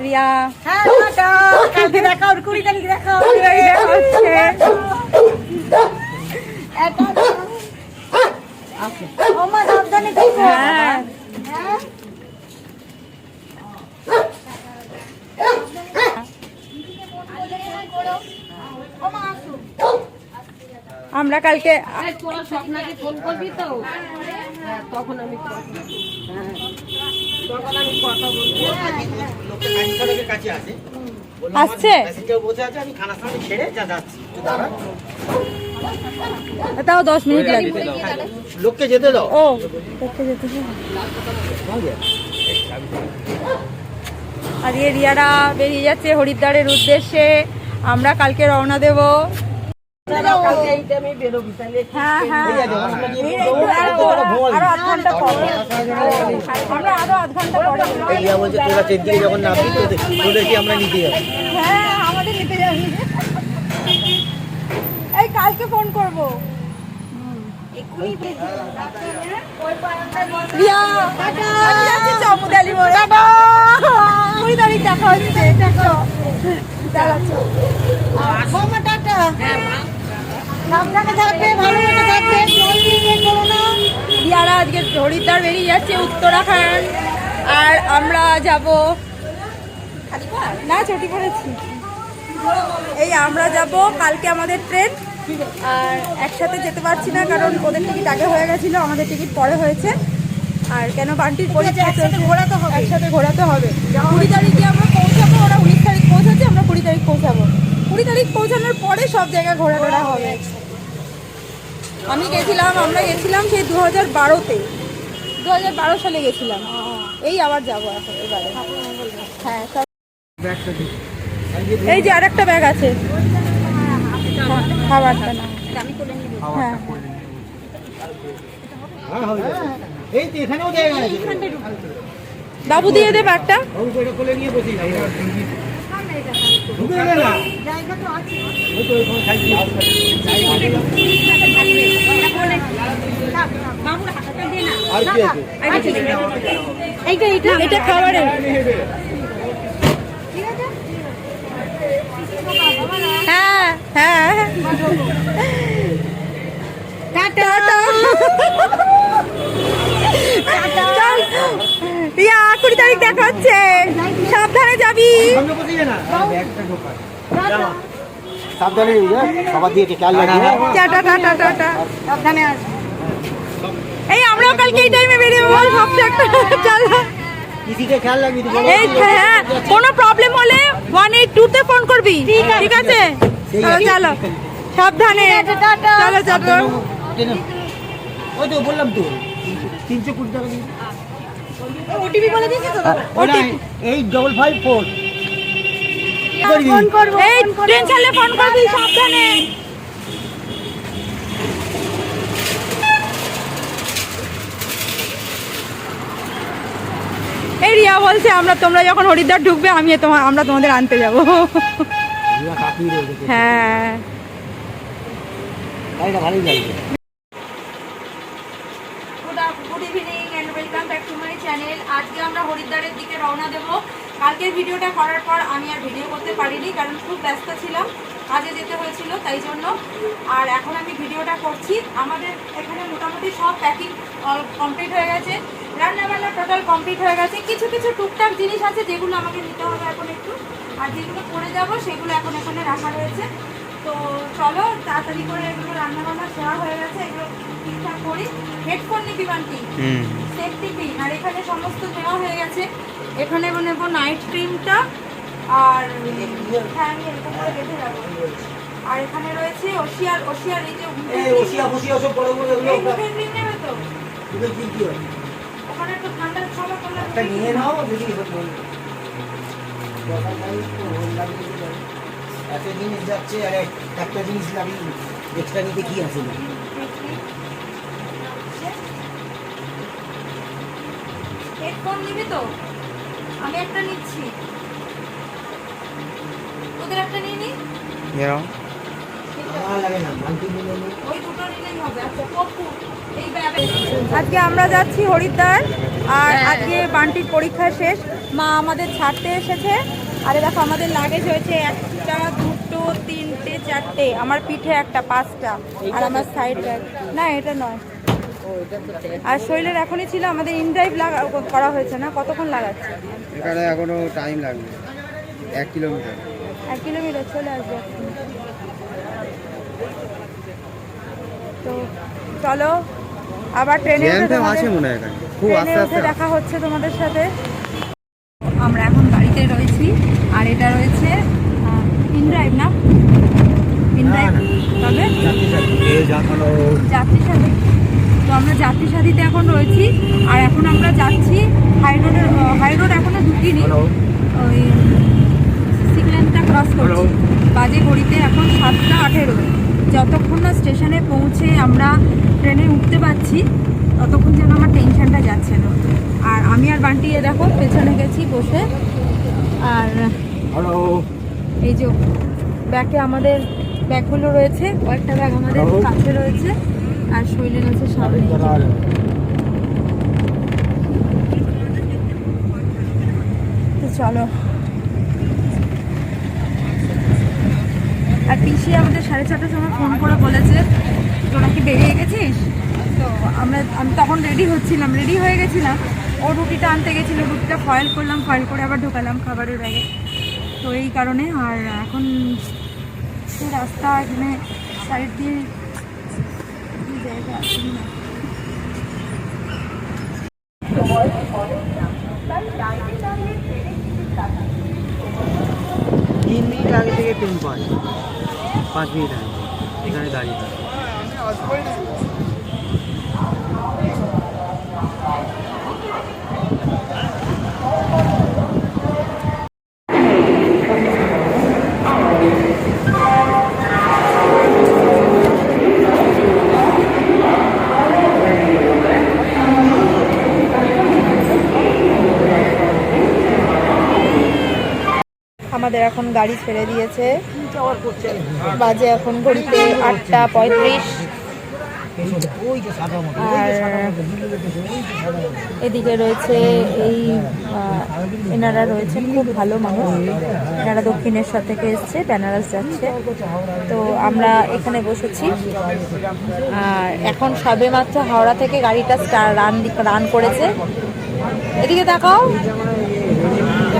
রিয়া হ্যাঁ কালকে দেখা কুড়ি তারিখ দেখা হচ্ছে। সাবধানে থেকো হ্যাঁ। হ্যাঁ আমরা কালকে ফোন করবি তো? হ্যাঁ তখন আমি হ্যাঁ তখন আমি কথা বলব। সাহেবের কাছে আছে। আসছে? তাও দশ মিনিট লাগবে লোককে যেতে দাও। ও দেখতে যেতে ইয়ে রিয়ারা বেরিয়ে যাচ্ছে হরিদ্বারের উদ্দেশ্যে। আমরা কালকে রওনা দেব। যখন নামবি তোদেরকে আমরা নিতে যাব। হ্যাঁ আমাদের নিতে যাবি। এই কালকে ফোন করব। দেখা হচ্ছে। দেখো টাটা সাবধানে থাকবে ভালো থাকবে করো না। রিয়ারা আজকে হরিদ্বার বেরিয়ে যাচ্ছে উত্তরাখণ্ড। আর আমরা যাব না ছুটি করেছি। এই আমরা যাব কালকে আমাদের ট্রেন। আর একসাথে যেতে পারছি না কারণ ওদের টিকিট আগে হয়ে গেছিল আমাদের টিকিট পরে হয়েছে। আর কেন বান্টির পরীক্ষা একসাথে ঘোরাতে হবে। একসাথে ঘোরাতে হবে। কুড়ি তারিখে আমরা পৌঁছাবো ওরা উনিশ তারিখ পৌঁছাচ্ছে আমরা কুড়ি তারিখ পৌঁছাবো। কুড়ি তারিখ পৌঁছানোর পরে সব জায়গায় ঘোরা টোরা হবে। আমি গেছিলাম আমরা গেছিলাম সেই দু হাজার বারোতে। দু হাজার বারো সালে গেছিলাম। এই আবার যাব এখন এবারে। হ্যাঁ সব- এই যে আর একটা ব্যাগ আছে। খাবারটা না। হ্যাঁ। আছে। বাবু দিয়ে দে ব্যাগটা। এইটা এইটা এটা খাবারের হ্যাঁ হ্যাঁ টাটা। রিয়া কুড়ি তারিখ দেখা হচ্ছে। সাবধানে যাবি। সাবধানে সবার খেয়াল টাটা টাটা টাটা সাবধানে এই আমরাও কালকে এই টাইমে বেরিয়ে বল চল। এই হ্যাঁ কোনো প্রবলেম হলে ওয়ান এইট টুতে ফোন করবি। ঠিক আছে। চলো চলো। সাবধানে। চলো চলো। ওই তো বললাম তো তিনশো কুড়ি টাকা ওটিপি বলে দিয়েছে তো? Eight double five four phone করব এই ট্রেন চালে ফোন করবি সাবধানে। এই রিয়া বলছে আমরা তোমরা যখন হরিদ্বার ঢুকবে আমি তোমার আমরা তোমাদের আনতে যাব। হ্যাঁ গাড়িটা ভালোই লাগছে good evening and welcome back to my channel আজকে আমরা হরিদ্বারের দিকে রওনা দেব। কালকের ভিডিওটা করার পর আমি আর ভিডিও করতে পারিনি কারণ খুব ব্যস্ত ছিলাম কাজে যেতে হয়েছিল তাই জন্য। আর এখন আমি ভিডিওটা করছি। আমাদের এখানে মোটামুটি সব প্যাকিং কমপ্লিট হয়ে গেছে। রান্নাবান্না টোটাল কমপ্লিট হয়ে গেছে। কিছু কিছু টুকটাক জিনিস আছে যেগুলো আমাকে নিতে হবে এখন একটু। আর যেগুলো করে যাব সেগুলো এখন এখানে রাখা রয়েছে। তো চলো তাড়াতাড়ি করে এগুলো রান্নাবান্না সেরা হয়ে গেছে। এগুলো ঠিকঠাক করি। হেডফোন নিবি বান্টি? সেফটি পিন আর এখানে সমস্ত দেওয়া হয়ে গেছে। এখানে নেব নাইট ক্রিমটা আর হ্যাঁ আমি এরকম করে বেঁধে রাখব। আর এখানে রয়েছে ওশিয়ার ওশিয়ার এই যে এই ওসিয়া সব বড় বড় এগুলো মুখের ক্রিম নেবে তো? কি কি হয় ওখানে একটু ঠান্ডার সময় করলে একটা নিয়ে নাও যদি যাবে। এত জিনিস যাচ্ছে আর একটা জিনিস এক্সট্রা নিতে কি আছে? হেডফোন নিবি তো? আমি একটা নিচ্ছি। তোদের একটা নিয়ে নি। আমার লাগে না মাল্টি নিলে নিই। ওই দুটো নিলেই হবে। আচ্ছা আজকে আমরা যাচ্ছি হরিদ্বার আর আজকে বান্টির পরীক্ষা শেষ। মা আমাদের ছাড়তে এসেছে। আরে দেখো আমাদের লাগেজ হয়েছে একটা দুটো তিনটে চারটে। আমার পিঠে একটা পাঁচটা। আর আমার সাইড ব্যাগ না এটা নয়। আর শরীরের এখনই ছিল আমাদের ইনড্রাইভ লাগা করা হয়েছে না? কতক্ষণ লাগাচ্ছে? এখানে এখনও টাইম লাগবে। এক কিলোমিটার এক কিলোমিটার চলে আসবে। তো চলো আবার ট্রেনে আছে মনে হয় খুব ট্রেনে আস্তে আস্তে দেখা হচ্ছে তোমাদের সাথে। আমরা এখন গাড়িতে রয়েছি আর এটা রয়েছে ইনড্রাইভ না? ইনড্রাইভ তবে যাত্রী সাথী। তো আমরা যাত্রী সাথীতে এখন রয়েছি। আর এখন আমরা যাচ্ছি হাই রোডের হাই রোড এখনও ঢুকিনি। ওই সিগন্যালটা ক্রস করছি। বাজে ঘড়িতে এখন সাতটা আঠেরো। যতক্ষণ না স্টেশনে পৌঁছে আমরা ট্রেনে উঠতে পারছি ততক্ষণ যেন আমার টেনশনটা যাচ্ছে না। আর আমি আর বান্টি এ দেখো পেছনে গেছি বসে। আর হ্যালো এই যে ব্যাগে আমাদের ব্যাগগুলো রয়েছে কয়েকটা ব্যাগ আমাদের কাছে রয়েছে। আর শৈলেন আছে সামনে। তো চলো। আর পিসি আমাদের সাড়ে ছটার সময় ফোন করে বলেছে, তোরা কি বেরিয়ে গেছিস? তো আমরা, আমি তখন রেডি হচ্ছিলাম রেডি হয়ে গেছিলাম। ও রুটিটা আনতে গেছিল, রুটিটা ফয়েল করলাম ফয়েল করে আবার ঢোকালাম খাবারের ব্যাগে। তো এই কারণে, আর এখন রাস্তা এখানে সাইড দিয়ে তিন মিনিট আগে থেকে ট্রেন পায় পাঁচ মিনিট আগে। এখানে দাঁড়িয়ে থাকে। আমাদের এখন গাড়ি ছেড়ে দিয়েছে। বাজে এখন ঘড়িতে আটটা পঁয়ত্রিশ। এদিকে রয়েছে এই এনারা রয়েছেন খুব ভালো মানুষ। এনারা দক্ষিণেশ্বর থেকে এসছে, বেনারস যাচ্ছে। তো আমরা এখানে বসেছি। আর এখন সবে মাত্র হাওড়া থেকে গাড়িটা রান রান করেছে। এদিকে এটা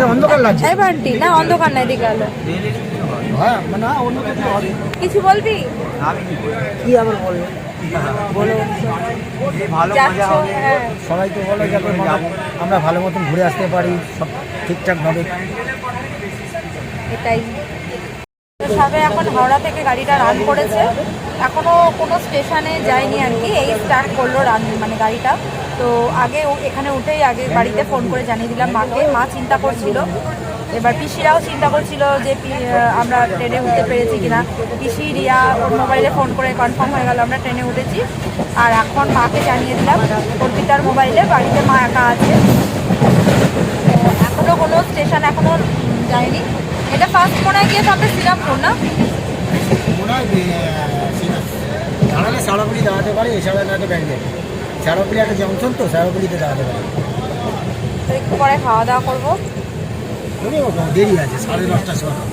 অন্ধকার লাগছে। এই বান্টি না অন্ধকার না এদিকে আলো। হ্যাঁ মানে না অন্য কিছু হবে। কিছু বলবি? কি আবার বলব? বলো। ভালো যাচ্ছ হ্যাঁ। সবাই তো বলে যাতে আমরা- ভালো মতন ঘুরে আসতে পারি সব ঠিকঠাক ভাবে। এটাই। সবে এখন হাওড়া থেকে গাড়িটা রান করেছে। এখনও কোনো স্টেশনে যায়নি আর কি। এই স্টার্ট করল রান মানে গাড়িটা। তো আগে এখানে উঠেই আগে বাড়িতে ফোন করে জানিয়ে দিলাম মাকে। মা চিন্তা করছিল। এবার পিসিরাও চিন্তা করছিল যে আমরা ট্রেনে উঠতে পেরেছি কিনা। পিসি, রিয়া ওর মোবাইলে ফোন করে কনফার্ম হয়ে গেল, আমরা ট্রেনে উঠেছি। আর এখন মাকে জানিয়ে দিলাম, অর্পিতার মোবাইলে বাড়িতে মা একা আছে। এখনও কোনো স্টেশন এখনও যায়নি। এটা ফার্স্ট মনে হয় গিয়ে থাকবে শ্রীরামপুর না? দাঁড়ালে সারাপুলি দাঁড়াতে পারে, এছাড়া ব্যাংকে। সারাপুলি একটা জংশন তো শ্যারোপলিতে দাঁড়াতে পারে একটু পরে খাওয়া দাওয়া করব। দেরি আছে সাড়ে দশটার সময়।